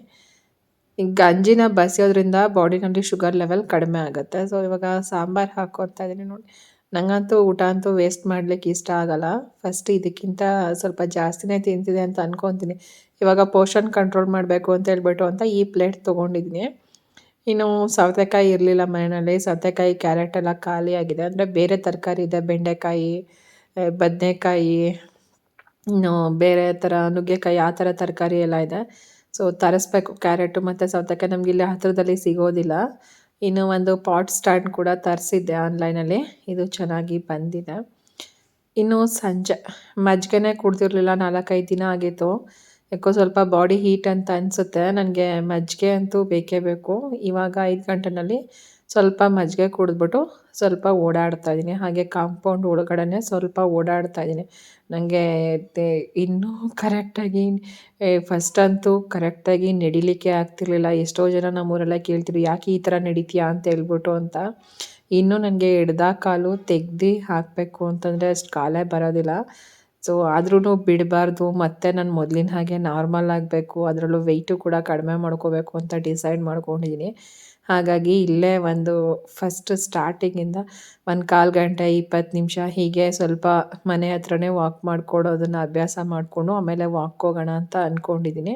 ಗಂಜಿನ ಬಸಿಯೋದ್ರಿಂದ ಬಾಡಿನಲ್ಲಿ ಶುಗರ್ ಲೆವೆಲ್ ಕಡಿಮೆ ಆಗುತ್ತೆ. ಸೊ ಇವಾಗ ಸಾಂಬಾರು ಹಾಕ್ಕೊತಾ ಇದ್ದೀನಿ ನೋಡಿ. ನನಗಂತೂ ಊಟ ಅಂತೂ ವೇಸ್ಟ್ ಮಾಡ್ಲಿಕ್ಕೆ ಇಷ್ಟ ಆಗಲ್ಲ. ಫಸ್ಟ್ ಇದಕ್ಕಿಂತ ಸ್ವಲ್ಪ ಜಾಸ್ತಿನೇ ತಿಂತಿದೆ ಅಂತ ಅನ್ಕೊತೀನಿ. ಇವಾಗ ಪೋಷನ್ ಕಂಟ್ರೋಲ್ ಮಾಡಬೇಕು ಅಂತ ಹೇಳ್ಬಿಟ್ಟು ಅಂತ ಈ ಪ್ಲೇಟ್ ತೊಗೊಂಡಿದ್ದೀನಿ. ಇನ್ನು ಸೌತೆಕಾಯಿ ಇರಲಿಲ್ಲ ಮನೆಯಲ್ಲಿ. ಸೌತೆಕಾಯಿ ಕ್ಯಾರೆಟ್ ಎಲ್ಲ ಖಾಲಿ ಆಗಿದೆ. ಅಂದರೆ ಬೇರೆ ತರಕಾರಿ ಇದೆ. ಬೆಂಡೆಕಾಯಿ ಬದನೆಕಾಯಿ, ಇನ್ನು ಬೇರೆ ಥರ ನುಗ್ಗೆಕಾಯಿ, ಆ ಥರ ತರಕಾರಿ ಎಲ್ಲ ಇದೆ. ಸೊ ತರಿಸ್ಬೇಕು. ಕ್ಯಾರೆಟು ಮತ್ತು ಸೌತೆಕಾಯಿ ನಮ್ಗೆ ಇಲ್ಲಿ ಹತ್ರದಲ್ಲಿ ಸಿಗೋದಿಲ್ಲ. ಇನ್ನು ಒಂದು ಪಾಟ್ ಸ್ಟ್ಯಾಂಡ್ ಕೂಡ ತರಿಸಿದ್ದೆ ಆನ್ಲೈನಲ್ಲಿ ಇದು ಚೆನ್ನಾಗಿ ಬಂದಿದೆ. ಇನ್ನು ಸಂಜೆ, ಮಜ್ಜಿಗೆನೇ ಕುಡ್ದಿರಲಿಲ್ಲ, ನಾಲ್ಕೈದು ದಿನ ಆಗಿತ್ತು. ಯಾಕೋ ಸ್ವಲ್ಪ ಬಾಡಿ ಹೀಟ್ ಅಂತ ಅನಿಸುತ್ತೆ. ನನಗೆ ಮಜ್ಜಿಗೆ ಅಂತೂ ಬೇಕೇ ಬೇಕು. ಇವಾಗ ಐದು ಗಂಟೆನಲ್ಲಿ ಸ್ವಲ್ಪ ಮಜ್ಜಿಗೆ ಕುಡಿದ್ಬಿಟ್ಟು ಸ್ವಲ್ಪ ಓಡಾಡ್ತಾ ಇದ್ದೀನಿ. ಹಾಗೆ ಕಾಂಪೌಂಡ್ ಒಳಗಡೆ ಸ್ವಲ್ಪ ಓಡಾಡ್ತಾ ಇದ್ದೀನಿ. ನನಗೆ ಇನ್ನೂ ಕರೆಕ್ಟಾಗಿ ಫಸ್ಟ್ ಅಂತೂ ಕರೆಕ್ಟಾಗಿ ನಡಿಲಿಕ್ಕೆ ಆಗ್ತಿರ್ಲಿಲ್ಲ. ಎಷ್ಟೋ ಜನ ನಮ್ಮೂರೆಲ್ಲ ಕೇಳ್ತಿದ್ರು, ಯಾಕೆ ಈ ಥರ ನಡೀತೀಯಾ? ಅಂತ ಹೇಳ್ಬಿಟ್ಟು ಅಂತ. ಇನ್ನೂ ನನಗೆ ಎಡ್ದ ಕಾಲು ತೆಗ್ದು ಹಾಕಬೇಕು ಅಂತಂದರೆ ಅಷ್ಟು ಕಾಲೇ ಬರೋದಿಲ್ಲ. ಸೊ ಆದ್ರೂ ಬಿಡಬಾರ್ದು. ಮತ್ತೆ ನಾನು ಮೊದಲಿನ ಹಾಗೆ ನಾರ್ಮಲ್ ಆಗಬೇಕು. ಅದರಲ್ಲೂ ವೆಯ್ಟು ಕೂಡ ಕಡಿಮೆ ಮಾಡ್ಕೋಬೇಕು ಅಂತ ಡಿಸೈಡ್ ಮಾಡ್ಕೊಂಡಿದ್ದೀನಿ. ಹಾಗಾಗಿ ಇಲ್ಲೇ ಒಂದು ಫಸ್ಟ್ ಸ್ಟಾರ್ಟಿಂಗಿಂದ ಒಂದು ಕಾಲು ಗಂಟೆ, ಇಪ್ಪತ್ತು ನಿಮಿಷ ಹೀಗೆ ಸ್ವಲ್ಪ ಮನೆ ಹತ್ರನೇ ವಾಕ್ ಮಾಡ್ಕೊಡೋದನ್ನು ಅಭ್ಯಾಸ ಮಾಡಿಕೊಂಡು ಆಮೇಲೆ ವಾಕ್ ಹೋಗೋಣ ಅಂತ ಅಂದ್ಕೊಂಡಿದ್ದೀನಿ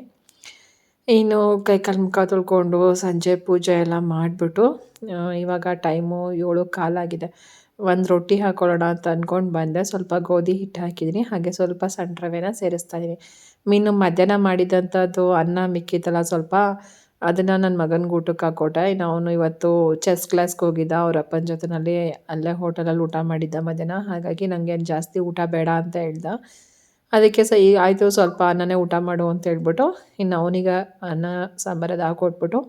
ಇನ್ನು ಕೈ ಕಾಲು ಮುಖ ತೊಳ್ಕೊಂಡು ಸಂಜೆ ಪೂಜೆ ಎಲ್ಲ ಮಾಡಿಬಿಟ್ಟು ಇವಾಗ ಟೈಮು ಏಳು ಕಾಲಾಗಿದೆ ಒಂದು ರೊಟ್ಟಿ ಹಾಕ್ಕೊಳ್ಳೋಣ ಅಂತ ಅಂದ್ಕೊಂಡು ಬಂದೆ. ಸ್ವಲ್ಪ ಗೋಧಿ ಹಿಟ್ಟು ಹಾಕಿದ್ದೀನಿ ಹಾಗೆ ಸ್ವಲ್ಪ ಸಣ್ಣ ರವೆನ ಸೇರಿಸ್ತಾ ಇದ್ದೀನಿ ಮೀನು ಮಧ್ಯಾಹ್ನ ಮಾಡಿದಂಥದ್ದು ಅನ್ನ ಮಿಕ್ಕಿತ್ತಲ್ಲ ಸ್ವಲ್ಪ ಅದನ್ನು ನನ್ನ ಮಗನಿಗೆ ಊಟಕ್ಕೆ ಹಾಕ್ಕೊಟ್ಟೆ ಇನ್ನು ಅವನು ಇವತ್ತು ಚೆಸ್ ಕ್ಲಾಸ್ಗೆ ಹೋಗಿದ್ದ. ಅವ್ರ ಅಪ್ಪನ ಜೊತೆನಲ್ಲಿ ಅಲ್ಲೇ ಹೋಟೆಲಲ್ಲಿ ಊಟ ಮಾಡಿದ್ದ ಮಧ್ಯಾಹ್ನ. ಹಾಗಾಗಿ ನನಗೆ ಜಾಸ್ತಿ ಊಟ ಬೇಡ ಅಂತ ಹೇಳ್ದ. ಅದಕ್ಕೆ ಸಹ ಆಯಿತು ಸ್ವಲ್ಪ ಅನ್ನನೇ ಊಟ ಮಾಡು ಅಂತ ಹೇಳ್ಬಿಟ್ಟು ಇನ್ನು ಅವನಿಗೆ ಅನ್ನ ಸಾಂಬಾರದು ಹಾಕೊಟ್ಬಿಟ್ಟು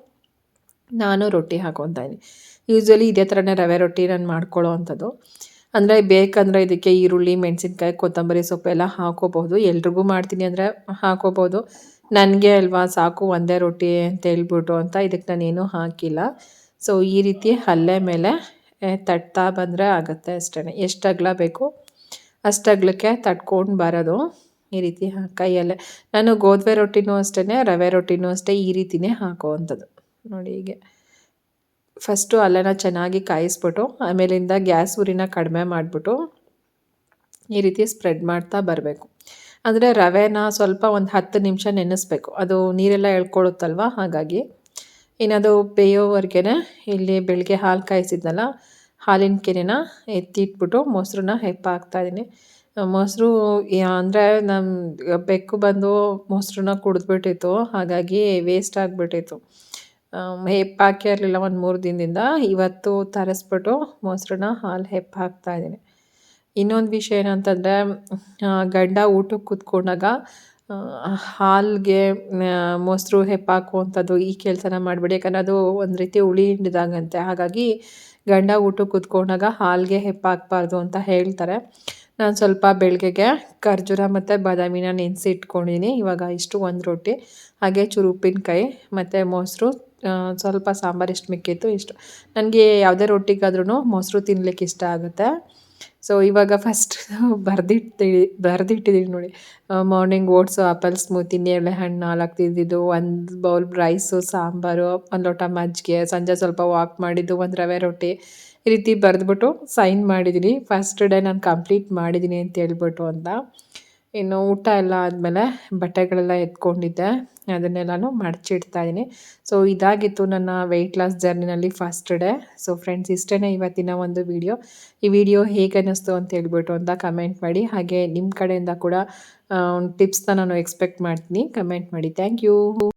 ನಾನು ರೊಟ್ಟಿ ಹಾಕ್ಕೊತಾ ಇದ್ದೀನಿ ಯೂಸ್ವಲಿ ಇದೇ ಥರನೇ ರವೆ ರೊಟ್ಟಿ ನಾನು ಮಾಡ್ಕೊಳ್ಳೋ ಅಂಥದ್ದು. ಅಂದರೆ ಬೇಕಂದರೆ ಇದಕ್ಕೆ ಈರುಳ್ಳಿ, ಮೆಣಸಿನ್ಕಾಯಿ, ಕೊತ್ತಂಬರಿ ಸೊಪ್ಪು ಎಲ್ಲ ಹಾಕೋಬಹುದು. ಎಲ್ರಿಗೂ ಮಾಡ್ತೀನಿ ಅಂದರೆ ಹಾಕೋಬೋದು ನನಗೆ ಅಲ್ವಾ ಸಾಕು ಒಂದೇ ರೊಟ್ಟಿ ಅಂತ ಹೇಳ್ಬಿಟ್ಟು ಅಂತ ಇದಕ್ಕೆ ನಾನೇನು ಹಾಕಿಲ್ಲ. ಸೊ ಈ ರೀತಿ ಹಲ್ಲೆ ಮೇಲೆ ತಟ್ತಾ ಬಂದರೆ ಆಗುತ್ತೆ ಅಷ್ಟೇ ಎಷ್ಟು ಅಗಲ ಬೇಕು? ಅಷ್ಟು ಅಗ್ಲಕ್ಕೆ ತಟ್ಕೊಂಡು ಬರೋದು ಈ ರೀತಿ ಕೈಯಲ್ಲೇ. ನಾನು ಗೋಧಿ ರೊಟ್ಟಿನೂ ಅಷ್ಟೇ ರವೆ ರೊಟ್ಟಿನೂ ಅಷ್ಟೇ ಈ ರೀತಿನೇ ಹಾಕೋವಂಥದ್ದು. ನೋಡಿ ಹೀಗೆ. ಫಸ್ಟು ಅಲ್ಲನ ಚೆನ್ನಾಗಿ ಕಾಯಿಸ್ಬಿಟ್ಟು, ಆಮೇಲಿಂದ ಗ್ಯಾಸ್ ಉರಿನ ಕಡಿಮೆ ಮಾಡಿಬಿಟ್ಟು ಈ ರೀತಿ ಸ್ಪ್ರೆಡ್ ಮಾಡ್ತಾ ಬರಬೇಕು. ಅಂದರೆ ರವೆನ ಸ್ವಲ್ಪ ಒಂದು ಹತ್ತು ನಿಮಿಷ ನೆನೆಸ್ಬೇಕು. ಅದು ನೀರೆಲ್ಲ ಎಳ್ಕೊಳುತ್ತಲ್ವ? ಹಾಗಾಗಿ ಇನ್ನದು ಬೇಯೋವರೆಗೆ ಇಲ್ಲಿ ಬೆಳಗ್ಗೆ ಹಾಲು ಕಾಯಿಸಿದ್ನಲ್ಲ, ಹಾಲಿನ ಕೆನೆನ ಎತ್ತಿಟ್ಬಿಟ್ಟು ಮೊಸರನ್ನ ಹೆಪ್ಪ ಹಾಕ್ತಾಯಿದ್ದೀನಿ ಮೊಸರು ಅಂದರೆ ನಮ್ಮ ಬೆಕ್ಕು ಬಂದು ಮೊಸರನ್ನ ಕುಡಿದ್ಬಿಟ್ಟಿತ್ತು, ಹಾಗಾಗಿ ವೇಸ್ಟ್ ಆಗಿಬಿಟ್ಟಿತ್ತು. ಹೆಪ್ಪ ಹಾಕೇ ಇರಲಿಲ್ಲ ಒಂದು ಮೂರು ದಿನದಿಂದ, ಇವತ್ತು ತರಿಸ್ಬಿಟ್ಟು ಮೊಸರನ್ನ ಹಾಲು ಹೆಪ್ಪ ಹಾಕ್ತಾಯಿದ್ದೀನಿ ಇನ್ನೊಂದು ವಿಷಯ ಏನಂತಂದರೆ ಗಂಡ ಊಟಕ್ಕೆ ಕೂತ್ಕೊಂಡಾಗ ಹಾಲಿಗೆ ಮೊಸರು ಹೆಪ್ಪಾಕುವಂಥದ್ದು ಈ ಕೆಲಸನ ಮಾಡಬೇಡಿ. ಯಾಕಂದರೆ ಅದು ಒಂದು ರೀತಿ ಹುಳಿ ಹಿಂಡಿದಾಗಂತೆ. ಹಾಗಾಗಿ ಗಂಡ ಊಟಕ್ಕೆ ಕೂತ್ಕೊಂಡಾಗ ಹಾಲಿಗೆ ಹೆಪ್ಪಾಕಬಾರ್ದು ಅಂತ ಹೇಳ್ತಾರೆ. ನಾನು ಸ್ವಲ್ಪ ಬೆಳಗ್ಗೆಗೆ ಖರ್ಜೂರ ಮತ್ತು ಬಾದಾಮಿನ ನೆನೆಸಿ ಇಟ್ಕೊಂಡಿನಿ ಇವಾಗ ಇಷ್ಟು ಒಂದು ರೊಟ್ಟಿ, ಹಾಗೆ ಚೂರು ಉಪ್ಪಿನಕಾಯಿ ಮತ್ತು ಮೊಸರು ಸ್ವಲ್ಪ ಸಾಂಬಾರು ಇಷ್ಟು ಮಿಕ್ಕಿತ್ತು. ಇಷ್ಟು. ನನಗೆ ಯಾವುದೇ ರೊಟ್ಟಿಗಾದ್ರೂ ಮೊಸರು ತಿನ್ಲಿಕ್ಕೆ ಇಷ್ಟ ಆಗುತ್ತೆ. ಸೊ ಇವಾಗ ಫಸ್ಟ್ *laughs* ಬರೆದಿಟ್ಟು ಬರೆದಿಟ್ಟಿದ್ದೀನಿ ನೋಡಿ. ಮಾರ್ನಿಂಗ್ ಓಟ್ಸು ಆಪಲ್ ಸ್ಮೂತಿ ನೇರಳೆ ಹಣ್ಣು ನಾಲ್ಕು ತಿಂದಿದ್ದು. ಒಂದು ಬೌಲ್ ರೈಸು ಸಾಂಬಾರು, ಒಂದು ಲೋಟ ಮಜ್ಜಿಗೆ. ಸಂಜೆ ಸ್ವಲ್ಪ ವಾಕ್ ಮಾಡಿದ್ದು, ಒಂದು ರವೆ ರೊಟ್ಟಿ. ಈ ರೀತಿ ಬರೆದ್ಬಿಟ್ಟು ಸೈನ್ ಮಾಡಿದ್ದೀನಿ ಫಸ್ಟ್ ಡೇ ನಾನು ಕಂಪ್ಲೀಟ್ ಮಾಡಿದ್ದೀನಿ ಅಂತ ಹೇಳ್ಬಿಟ್ಟು ಅಂತ. ಇನ್ನು ಊಟ ಎಲ್ಲ ಆದಮೇಲೆ ಬಟ್ಟೆಗಳೆಲ್ಲ ಎತ್ಕೊಂಡಿದ್ದೆ. ಅದನ್ನೆಲ್ಲನೂ ಮಡಚಿಡ್ತಾ ಇದ್ದೀನಿ. ಸೊ ಇದಾಗಿತ್ತು ನನ್ನ ವೆಯ್ಟ್ ಲಾಸ್ ಜರ್ನಿನಲ್ಲಿ ಫಸ್ಟ್ ಡೇ ಸೊ ಫ್ರೆಂಡ್ಸ್ ಇಷ್ಟೇ ಇವತ್ತಿನ ಒಂದು ವಿಡಿಯೋ ಈ ವಿಡಿಯೋ ಹೇಗೆ ಅನ್ನಿಸ್ತು ಅಂತ ಹೇಳ್ಬಿಟ್ಟು ಅಂತ ಕಮೆಂಟ್ ಮಾಡಿ. ಹಾಗೆ ನಿಮ್ಮ ಕಡೆಯಿಂದ ಕೂಡ ಟಿಪ್ಸ್ನ ನಾನು ಎಕ್ಸ್ಪೆಕ್ಟ್ ಮಾಡ್ತೀನಿ. ಕಮೆಂಟ್ ಮಾಡಿ. Thank you